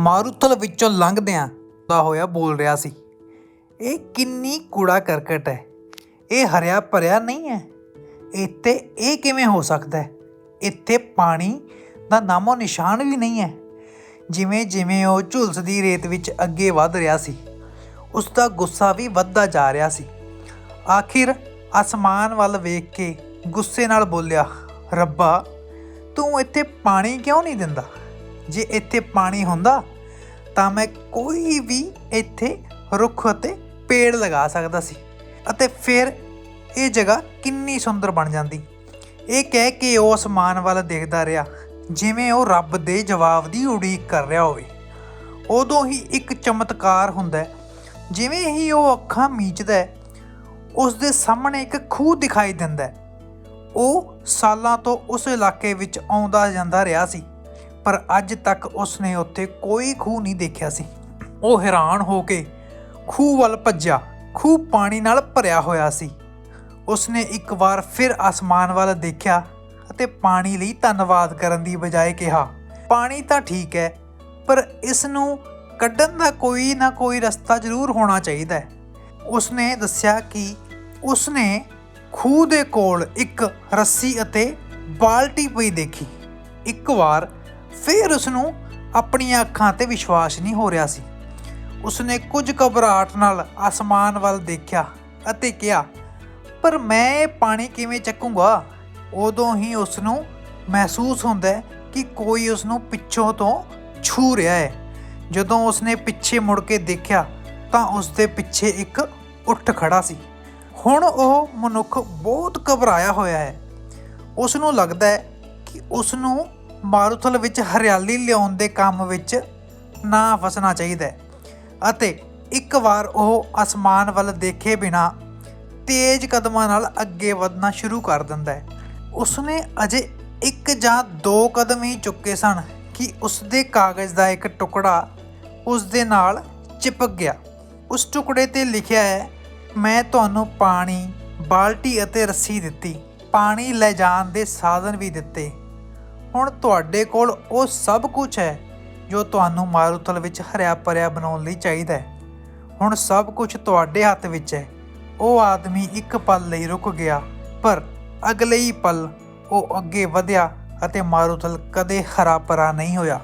ਮਾਰੂਥਲ ਵਿੱਚੋਂ ਲੰਘਦਿਆਂ ਦਾ ਹੋਇਆ ਬੋਲ ਰਿਹਾ ਸੀ। ਇਹ ਕਿੰਨੀ ਕੂੜਾ ਕਰਕਟ ਹੈ। ਇਹ ਹਰਿਆ ਭਰਿਆ ਨਹੀਂ ਹੈ। ਇੱਥੇ ਇਹ ਕਿਵੇਂ ਹੋ ਸਕਦਾ ਹੈ? ਇੱਥੇ ਪਾਣੀ ਦਾ ਨਾਮੋ ਨਿਸ਼ਾਨ ਵੀ ਨਹੀਂ ਹੈ। ਜਿਵੇਂ ਜਿਵੇਂ ਉਹ ਝੁਲਸਦੀ ਰੇਤ ਵਿੱਚ ਅੱਗੇ ਵੱਧ ਰਿਹਾ ਸੀ, ਉਸ ਦਾ ਗੁੱਸਾ ਵੀ ਵੱਧਦਾ ਜਾ ਰਿਹਾ ਸੀ। ਆਖਿਰ ਅਸਮਾਨ ਵੱਲ ਵੇਖ ਕੇ ਗੁੱਸੇ ਨਾਲ ਬੋਲਿਆ, ਰੱਬਾ, ਤੂੰ ਇੱਥੇ ਪਾਣੀ ਕਿਉਂ ਨਹੀਂ ਦਿੰਦਾ? ਜੇ ਇੱਥੇ ਪਾਣੀ ਹੁੰਦਾ, ਤਾਂ ਮੈਂ ਕੋਈ ਵੀ ਇੱਥੇ ਰੁੱਖ ਅਤੇ ਪੇੜ ਲਗਾ ਸਕਦਾ ਸੀ। ਅਤੇ ਫਿਰ ਇਹ ਜਗ੍ਹਾ ਕਿੰਨੀ ਸੁੰਦਰ ਬਣ ਜਾਂਦੀ। ਇਹ ਕਹਿ ਕੇ ਉਹ ਅਸਮਾਨ ਵੱਲ ਦੇਖਦਾ ਰਿਹਾ, ਜਿਵੇਂ ਉਹ ਰੱਬ ਦੇ ਜਵਾਬ ਦੀ ਉਡੀਕ ਕਰ ਰਿਹਾ ਹੋਵੇ। ਉਦੋਂ ਹੀ ਇੱਕ ਚਮਤਕਾਰ ਹੁੰਦਾ ਹੈ, ਜਿਵੇਂ ਹੀ ਉਹ ਅੱਖਾਂ ਮੀਚਦਾ ਹੈ, ਉਸ ਦੇ ਸਾਹਮਣੇ ਇੱਕ ਖੂਹ ਦਿਖਾਈ ਦਿੰਦਾ ਹੈ। ਉਹ ਸਾਲਾਂ ਤੋਂ ਉਸ ਇਲਾਕੇ ਵਿੱਚ ਆਉਂਦਾ ਜਾਂਦਾ ਰਿਹਾ ਸੀ। ਪਰ ਅੱਜ ਤੱਕ ਉਸਨੇ ਉੱਥੇ ਕੋਈ ਖੂਹ ਨਹੀਂ ਦੇਖਿਆ ਸੀ। ਉਹ ਹੈਰਾਨ ਹੋ ਕੇ ਖੂਹ ਵੱਲ ਭੱਜਿਆ, ਖੂਹ ਪਾਣੀ ਨਾਲ ਭਰਿਆ ਹੋਇਆ ਸੀ। ਉਸਨੇ ਇੱਕ ਵਾਰ ਫਿਰ ਆਸਮਾਨ ਵੱਲ ਦੇਖਿਆ ਅਤੇ ਪਾਣੀ ਲਈ ਧੰਨਵਾਦ ਕਰਨ ਦੀ ਬਜਾਏ ਕਿਹਾ, ਪਾਣੀ ਤਾਂ ਠੀਕ ਹੈ, ਪਰ ਇਸ ਨੂੰ ਕੱਢਣ ਦਾ ਕੋਈ ਨਾ ਕੋਈ ਰਸਤਾ ਜ਼ਰੂਰ ਹੋਣਾ ਚਾਹੀਦਾ ਹੈ। ਉਸਨੇ ਦੱਸਿਆ ਕਿ ਉਸਨੇ ਖੂਹ ਦੇ ਕੋਲ ਇੱਕ ਰੱਸੀ ਅਤੇ ਬਾਲਟੀ ਪਈ ਦੇਖੀ। ਇੱਕ ਵਾਰ ਫਿਰ ਉਸ ਨੂੰ ਆਪਣੀਆਂ ਅੱਖਾਂ ਤੇ ਵਿਸ਼ਵਾਸ ਨਹੀਂ ਹੋ ਰਿਹਾ ਸੀ। ਉਸਨੇ ਕੁਝ ਘਬਰਾਹਟ ਨਾਲ ਆਸਮਾਨ ਵੱਲ ਦੇਖਿਆ ਅਤੇ ਕਿਹਾ, ਪਰ ਮੈਂ ਇਹ ਪਾਣੀ ਕਿਵੇਂ ਚੱਕੂੰਗਾ? ਉਦੋਂ ਹੀ ਉਸ ਨੂੰ ਮਹਿਸੂਸ ਹੁੰਦਾ ਹੈ ਕਿ ਕੋਈ ਉਸ ਨੂੰ ਪਿੱਛੋਂ ਤੋਂ ਛੂ ਰਿਹਾ ਹੈ। ਜਦੋਂ ਉਸਨੇ ਪਿੱਛੇ ਮੁੜ ਕੇ ਦੇਖਿਆ ਤਾਂ ਉਸ ਦੇ ਪਿੱਛੇ ਇੱਕ ਉੱਠ ਖੜਾ ਸੀ। ਹੁਣ ਉਹ ਮਨੁੱਖ ਬਹੁਤ ਘਬਰਾਇਆ ਹੋਇਆ ਹੈ। ਉਸ ਨੂੰ ਲੱਗਦਾ ਹੈ ਕਿ ਉਸ ਨੂੰ ਮਾਰੂਥਲ ਵਿੱਚ ਹਰਿਆਲੀ ਲਿਆਉਣ ਦੇ ਕੰਮ ਵਿੱਚ ਨਾ ਫਸਣਾ ਚਾਹੀਦਾ ਅਤੇ ਇੱਕ ਵਾਰ ਉਹ ਅਸਮਾਨ ਵੱਲ ਦੇਖੇ ਬਿਨਾ ਤੇਜ਼ ਕਦਮਾਂ ਨਾਲ ਅੱਗੇ ਵਧਣਾ ਸ਼ੁਰੂ ਕਰ ਦਿੰਦਾ ਹੈ। ਉਸਨੇ ਅਜੇ ਇੱਕ ਜਾਂ ਦੋ ਕਦਮ ਹੀ ਚੁੱਕੇ ਸਨ ਕਿ ਉਸਦੇ ਕਾਗਜ਼ ਦਾ ਇੱਕ ਟੁਕੜਾ ਉਸ ਦੇ ਨਾਲ ਚਿਪਕ ਗਿਆ। ਉਸ ਟੁਕੜੇ ਤੇ ਲਿਖਿਆ ਹੈ, ਮੈਂ ਤੁਹਾਨੂੰ ਪਾਣੀ, ਬਾਲਟੀ ਅਤੇ ਰੱਸੀ ਦਿੱਤੀ। ਪਾਣੀ ਲੈ ਜਾਣ ਦੇ ਸਾਧਨ ਵੀ ਦਿੱਤੇ। ਹੁਣ ਤੁਹਾਡੇ ਕੋਲ ਉਹ ਸਭ ਕੁਝ ਹੈ ਜੋ ਤੁਹਾਨੂੰ ਮਾਰੂਥਲ ਵਿੱਚ ਹਰਿਆ ਭਰਿਆ ਬਣਾਉਣ ਲਈ ਚਾਹੀਦਾ ਹੈ। ਹੁਣ ਸਭ ਕੁਝ ਤੁਹਾਡੇ ਹੱਥ ਵਿੱਚ ਹੈ। ਉਹ ਆਦਮੀ ਇੱਕ ਪਲ ਲਈ ਰੁਕ ਗਿਆ, ਪਰ ਅਗਲੇ ਹੀ ਪਲ ਉਹ ਅੱਗੇ ਵਧਿਆ ਅਤੇ ਮਾਰੂਥਲ ਕਦੇ ਹਰਾ ਭਰਾ ਨਹੀਂ ਹੋਇਆ।